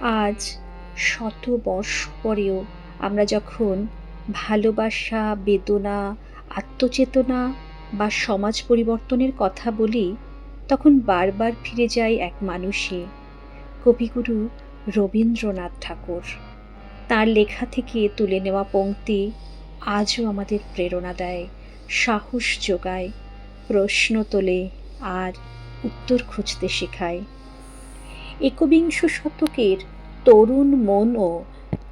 আজ শত বর্ষ পরেও আমরা যখন ভালোবাসা, বেদনা, আত্মচেতনা বা সমাজ পরিবর্তনের কথা বলি, তখন বারবার ফিরে যাই এক মানুষে, কবিগুরু রবীন্দ্রনাথ ঠাকুর। তার লেখা থেকে তুলে নেওয়া পংক্তি আজও আমাদের প্রেরণা দেয়, সাহস যোগায়, প্রশ্ন তোলে আর উত্তর খুঁজতে শেখায়। একবিংশ শতকের তরুণ মনও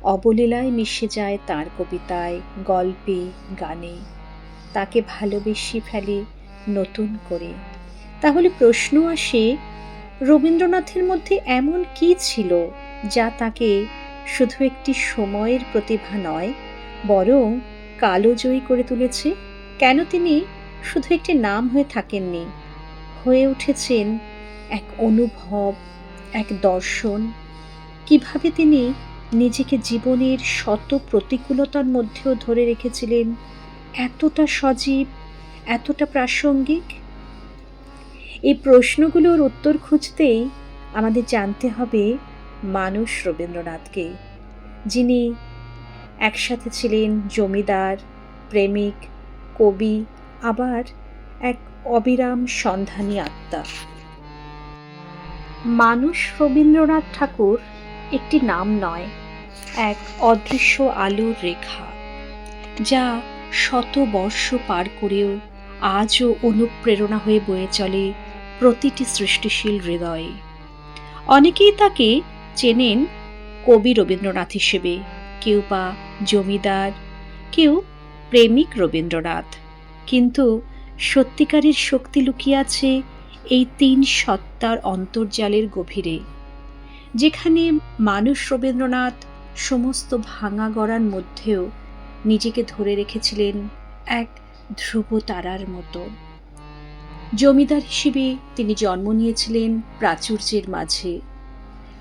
অবলীলায় মিশে যায় তার কবিতায়, গল্পে, গানে। তাকে ভালোবেসে ফেলে নতুন করে। তাহলে প্রশ্ন আসে, রবীন্দ্রনাথের মধ্যে এমন কি ছিল যা তাকে শুধু একটি সময়ের প্রতিভা নয়, বরং কালোজয়ী করে তুলেছে? কেন তিনি শুধু একটি নাম হয়ে থাকেননি? হয়ে উঠেছেন এক অনুভব এক দর্শন। কীভাবে তিনি নিজেকে জীবনের শত প্রতিকূলতার মধ্যেও ধরে রেখেছিলেন? এতটা সজীব, এতটা প্রাসঙ্গিক? এই প্রশ্নগুলোর উত্তর খুঁজতেই আমাদের জানতে হবে মানুষ রবীন্দ্রনাথকে, যিনি একসাথে ছিলেন জমিদার, প্রেমিক, কবি, আবার এক অবিরাম সন্ধানী আত্মা। মানুষ রবীন্দ্রনাথ ঠাকুর একটি নাম নয়, এক অদৃশ্য আলোর রেখা, যা শত বর্ষ পার করেও আজও অনুপ্রেরণা হয়ে বয়ে চলে প্রতিটি সৃষ্টিশীল হৃদয়ে। অনেকেই তাকে চেনেন কবি রবীন্দ্রনাথ হিসেবে, কেউ বা জমিদার, কেউ প্রেমিক রবীন্দ্রনাথ। কিন্তু সত্যিকারের শক্তি লুকিয়ে আছে এই তিন সত্তার অন্তর্জালের গভীরে, যেখানে মানুষ রবীন্দ্রনাথ সমস্ত ভাঙা গড়ার মধ্যেও নিজেকে ধরে রেখেছিলেন এক ধ্রুব তারার মতো। জমিদার হিসেবে তিনি জন্ম নিয়েছিলেন প্রাচুর্যের মাঝে,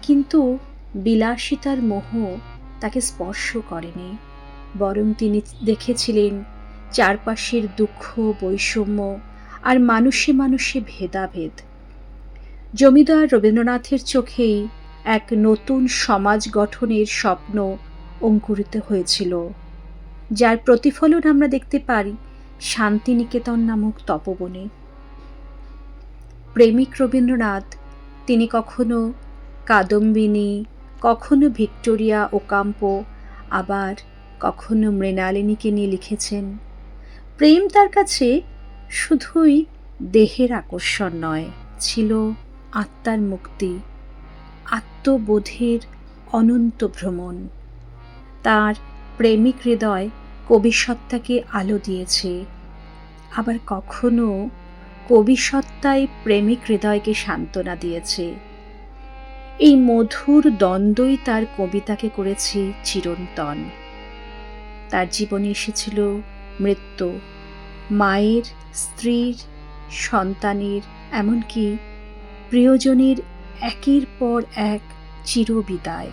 কিন্তু বিলাসিতার মোহ তাকে স্পর্শ করেনি, বরং তিনি দেখেছিলেন চারপাশের দুঃখ, বৈষম্য আর মানুষে মানুষে ভেদাভেদ। জমিদার রবীন্দ্রনাথের চোখেই এক নতুন সমাজ গঠনের স্বপ্ন অঙ্কুরিত হয়েছিল, যার প্রতিফলন আমরা দেখতে পারি শান্তিনিকেতন নামক তপবনে। প্রেমিক রবীন্দ্রনাথ, তিনি কখনো কাদম্বিনী, কখনো ভিক্টোরিয়া ওকাম্প, আবার কখনো মৃণালিনীকে নিয়ে লিখেছেন। প্রেম তার কাছে শুধুই দেহের আকর্ষণ নয়, ছিল আত্মার মুক্তি, আত্মবোধের অনন্ত ভ্রমণ। তার প্রেমিক হৃদয় কবিসত্তাকে আলো দিয়েছে। আবার কখনো কবিসত্তায় প্রেমিক হৃদয়কে সান্ত্বনা দিয়েছে। এই মধুর দ্বন্দ্বই তার কবিতাকে করেছে চিরন্তন। তার জীবনে এসেছিল মৃত্যু। মায়ের, স্ত্রীর, সন্তানের, এমনকি প্রিয়জনের একের পর এক চিরবিদায়।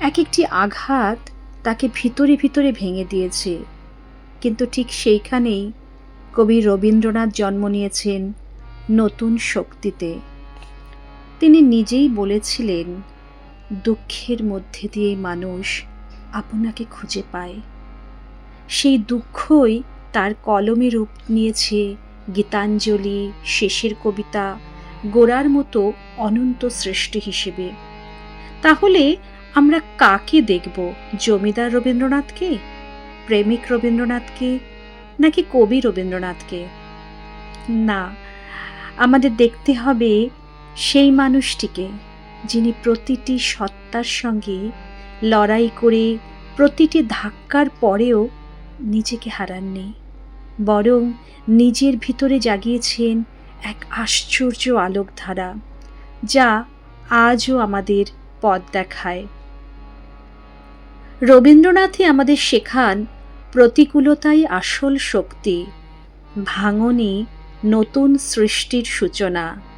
এক একটি আঘাত তাকে ভিতরে ভিতরে ভেঙে দিয়েছে। কিন্তু ঠিক সেইখানেই কবি রবীন্দ্রনাথ জন্ম নিয়েছেন নতুন শক্তিতে। তিনি নিজেই বলেছিলেন, দুঃখের মধ্যে দিয়ে মানুষ আপনাকে খুঁজে পায়। সেই দুঃখই তার কলমে রূপ নিয়েছে গীতাঞ্জলি, শেষের কবিতা গোড়ার মতো অনন্ত সৃষ্টি হিসেবে। তাহলে আমরা কাকে দেখব, জমিদার রবীন্দ্রনাথকে, প্রেমিক রবীন্দ্রনাথকে, নাকি কবি রবীন্দ্রনাথকে? না, আমাদের দেখতে হবে সেই মানুষটিকে, যিনি প্রতিটি সত্তার সঙ্গে লড়াই করে প্রতিটি ধাক্কার পরেও নিজেকে হারাননি। বরং নিজের ভিতরে জাগিয়েছেন এক আশ্চর্য আলোকধারা, যা আজও আমাদের পথ দেখায়। রবীন্দ্রনাথই আমাদের শেখান, প্রতিকূলতাই আসল শক্তি ভাঙনই নতুন সৃষ্টির সূচনা।